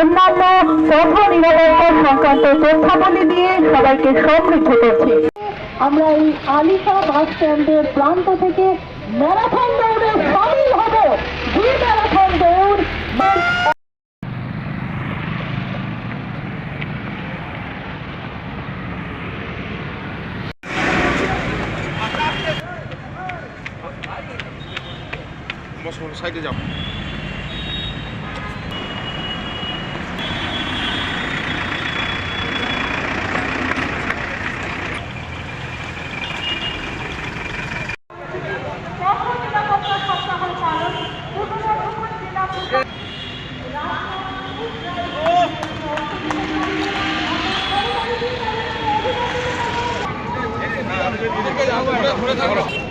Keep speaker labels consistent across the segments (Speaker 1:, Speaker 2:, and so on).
Speaker 1: অন্যান্য পথ নিরাপত্তা সংক্রান্ত তথ্যাবলী দিয়ে সবাইকে সমৃদ্ধ করছে। আমরা এই আলিশা বাস স্ট্যান্ডের প্রান্ত থেকে ম্যারাথন দৌড়ে সামিল হব। দুই ম্যারাথন দৌড়।
Speaker 2: সাইডে যাও
Speaker 1: বর্ধমান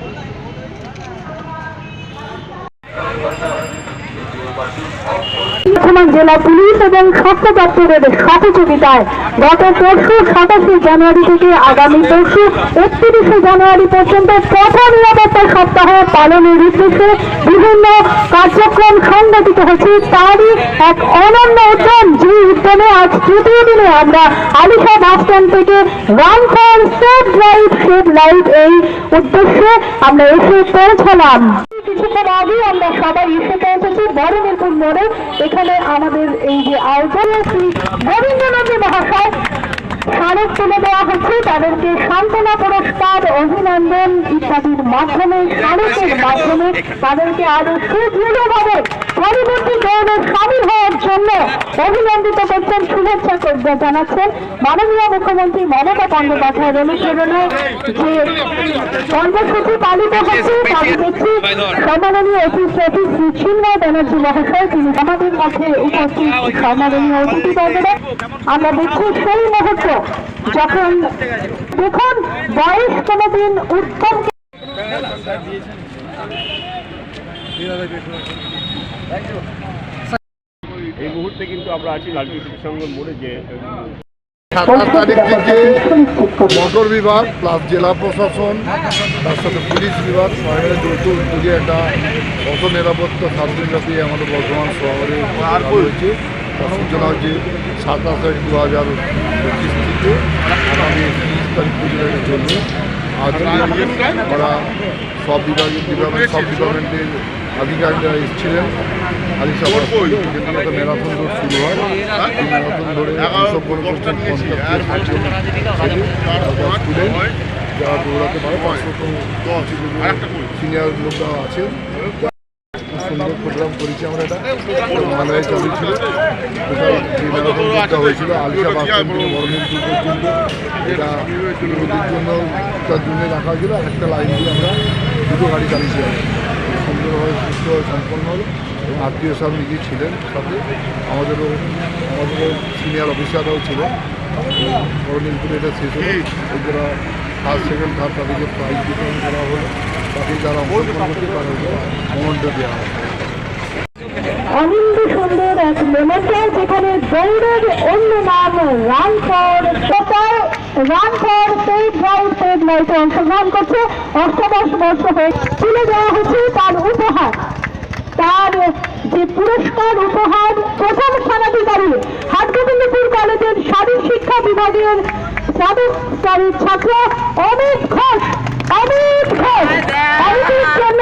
Speaker 1: জেলা পুলিশ এবং স্বাস্থ্য দপ্তরের সহযোগিতায় গত পরশু সাতাশে জানুয়ারি থেকে আগামী পরশু একত্রিশে জানুয়ারি পর্যন্ত পথ নিরাপত্তা সপ্তাহ পালনের উদ্দেশ্যে বিভিন্ন কার্যক্রম সংগঠিত হয়েছে। তারই এক অনন্য উদ্যম যে উদ্যমে আজ তৃতীয় দিনে আমরা আলিশা বাস স্ট্যান্ড থেকে run for save life save life এই উদ্দেশ্যে আমরা এসে পৌঁছালাম। কিছুক্ষণ আগে আমরা সবাই এসে পৌঁছেছি বড়মিরপুর মোড়ে। এখানে আমাদের এই যে আয়োজন শ্রী গোবিন্দনন্দী মহাশয় স্মারক তুলে দেওয়া হচ্ছে। তাদেরকে সান্ত্বনা পুরস্কার, অভিনন্দন ইত্যাদির মাধ্যমে, স্মারকের মাধ্যমে তাদেরকে আরও সুদৃঢ়ভাবে পরবর্তী দৌড়ে সামিল হওয়ার জন্য অভিনন্দিত করছেন, শুভেচ্ছা জানাচ্ছেন মাননীয় মুখ্যমন্ত্রী মমতা বন্দ্যোপাধ্যায়ের অনুপ্রেরণায় যে কর্মসূচি পালিত হচ্ছে তাকে দেখছি সম্মাননীয় অতিথি শ্রী চিন্ময় ব্যানার্জি মহাশয়, তিনি আমাদের মধ্যে উপস্থিত। সম্মাননীয় অতিথিবর্গরা আমরা দেখছি সেই মুহূর্ত যখন দেখুন বয়স কোনোদিন উত্তম
Speaker 3: এই মুহূর্তে কিন্তু আমরা আছি সঙ্গে মোড়ে যে
Speaker 4: সাতাশ তারিখ থেকে মোটর বিভাগ প্লাস জেলা প্রশাসন তার সাথে পুলিশ বিভাগ সবাই মিলে যৌথ উদ্যোগে একটা পথ নিরাপত্তা স্বাস্থ্যব্যাপী আমাদের বর্ধমান শহরে হয়েছে সূচনা হচ্ছে সাতাশ এক দু হাজার পঁচিশ থেকে আগামী তিরিশ তারিখ পর্যন্ত চলবে। আজকে ওরা সব বিভাগের ডিপার্টমেন্ট সব ডিপার্টমেন্টের আধিকারিকরা এসেছিলেন। আলিশা যেখানে একটা ম্যারাথন দৌড় শুরু হয়। ম্যারাথন দৌড়ে যারা দৌড়াতে পারে সিনিয়র লোকরা আছেন। সুন্দর প্রোগ্রাম করেছি আমরা এটা। ভালোভাবে চালু ছিল। টোটাল যে ম্যারাথন হয়েছিল। আলিশা বাস স্ট্যান্ড থেকে বড়মিরপুর পর্যন্ত এটা নদীর জন্য তার জন্য রাখা হয়েছিল। একটা লাইন দিয়ে আমরা দুটো গাড়ি চালিয়েছি আমরা। সুন্দরভাবে সুস্থভাবে সম্পন্ন হলো। এবং আত্মীয় সব নিজেই ছিলেন সাথে। আমাদেরও আমাদেরও সিনিয়র অফিসাররাও ছিলেন। বড়মিরপুরে এটা শেষ হলো। ফার্স্ট সেকেন্ড থার্ড তাদেরকে প্রাইজ বিতরণ করা হলো তাদের যারা অংশগ্রহণ হবে
Speaker 1: অনিন্দ সুন্দর এক যেখানে দৌড়ের অন্য নাম run for super run for save লাইফে অংশগ্রহণ করছে। অষ্টাদশ বর্ষ হয়ে তুলে দেওয়া হচ্ছে তার উপহার। তার যে পুরস্কার উপহার, প্রথম স্থানাধিকারী হাটগোবিন্দপুর কলেজের শারীর শিক্ষা বিভাগের স্তরের ছাত্র অমিত ঘোষ অমিত ঘোষ। অমিতের জন্য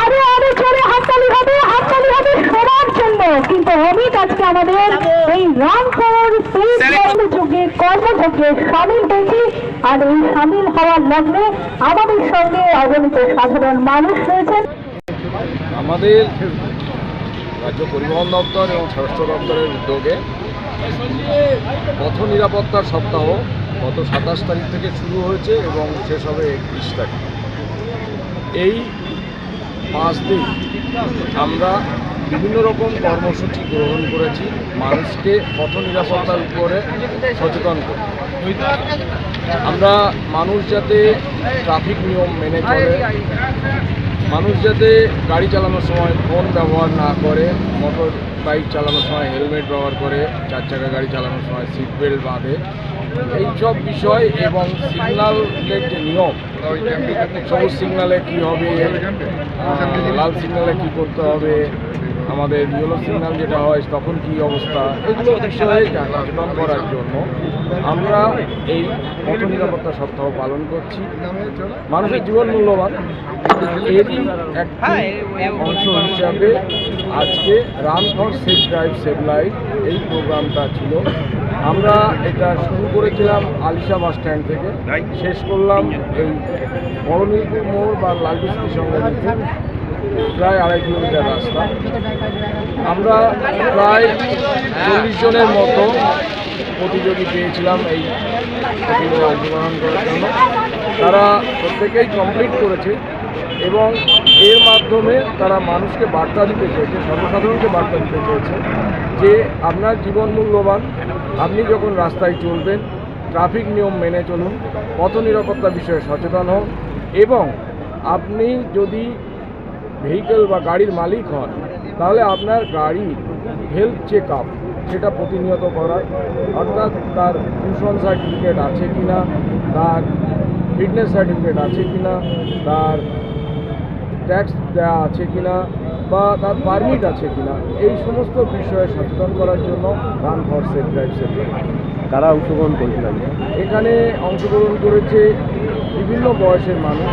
Speaker 1: আরও আরও জোরে হাততালি হবে হাততালি হবে সবার জন্য। কিন্তু অমিত আজকে আমাদের এই কর্মযোগে সামিল হয়েছি। আর এই সামিল হওয়ার লগ্নে আমাদের সঙ্গে অগণিত সাধারণ মানুষ রয়েছেন।
Speaker 3: আমাদের রাজ্য পরিবহন দপ্তর এবং স্বাস্থ্য দপ্তরের উদ্যোগে পথ নিরাপত্তার সপ্তাহ গত সাতাশ তারিখ থেকে শুরু হয়েছে এবং শেষ হবে একত্রিশ তারিখ। এই পাঁচ দিন আমরা বিভিন্ন রকম কর্মসূচি গ্রহণ করেছি, মানুষকে পথ নিরাপত্তার উপরে সচেতন করি। আমরা মানুষ যাতে ট্রাফিক নিয়ম মেনে চলে, মানুষ যাতে গাড়ি চালানোর সময় ফোন ব্যবহার না করে, মোটর বাইক চালানোর সময় হেলমেট ব্যবহার করে, চার চাকা গাড়ি চালানোর সময় সিট বেল্ট বাঁধে। এইসব বিষয় এবং সিগনালের যে নিয়ম, সবুজ সিগনালে কী হবে লাল সিগনালে কী করতে হবে আমাদের ইয়েলো সিগন্যাল যেটা হয়, তখন কি অবস্থা? এগুলো সচেতন করার জন্য আমরা এই পথ নিরাপত্তা সপ্তাহ পালন করছি। মানুষের জীবন মূল্যবান। এরই একটি অংশ হিসাবে আজকে run for safe drive save life এই প্রোগ্রামটা ছিল। আমরা এটা শুরু করেছিলাম আলিশা বাস স্ট্যান্ড থেকে। শেষ করলাম এই বড়নীলপুর মোড় বা লালবিস্তির সঙ্গে প্রায় আড়াই কিলোমিটার রাস্তা। আমরা প্রায় চল্লিশ জনের মতো প্রতিযোগী পেয়েছিলাম এই অংশগ্রহণ করার জন্য। তারা প্রত্যেকেই কমপ্লিট করেছে এবং এর মাধ্যমে তারা মানুষকে বার্তা দিতে চেয়েছে, সর্বসাধারণকে বার্তা দিতে চেয়েছে যে আপনার জীবন মূল্যবান, আপনি যখন রাস্তায় চলবেন, ট্রাফিক নিয়ম মেনে চলুন, পথ নিরাপত্তা বিষয়ে সচেতন হন এবং আপনি যদি ভেহিকেল বা গাড়ির মালিক হন তাহলে আপনার গাড়ির হেলথ চেক আপ সেটা প্রতিনিয়ত করার। অর্থাৎ তার দূষণ সার্টিফিকেট আছে কি না তার ফিটনেস সার্টিফিকেট আছে কি না তার ট্যাক্স দেওয়া আছে কি না বা তার পারমিট আছে কি না এই সমস্ত বিষয়ে সচেতন করার জন্য run for safe drive safe
Speaker 5: কারা অংশগ্রহণ করেছিলেন?
Speaker 3: এখানে অংশগ্রহণ করেছে বিভিন্ন বয়সের মানুষ।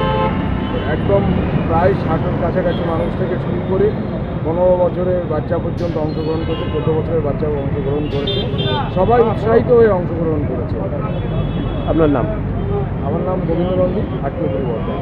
Speaker 3: একদম প্রায় ষাটের কাছাকাছি মানুষ থেকে শুরু করে পনেরো বছরের বাচ্চা পর্যন্ত অংশগ্রহণ করেছে চোদ্দ বছরের বাচ্চা অংশগ্রহণ করেছে। সবাই উৎসাহিত হয়ে অংশগ্রহণ করেছে।
Speaker 5: আপনার নাম?
Speaker 3: আমার নাম গোবিন্দ নন্দী আত্মীয় পরিবর্তন।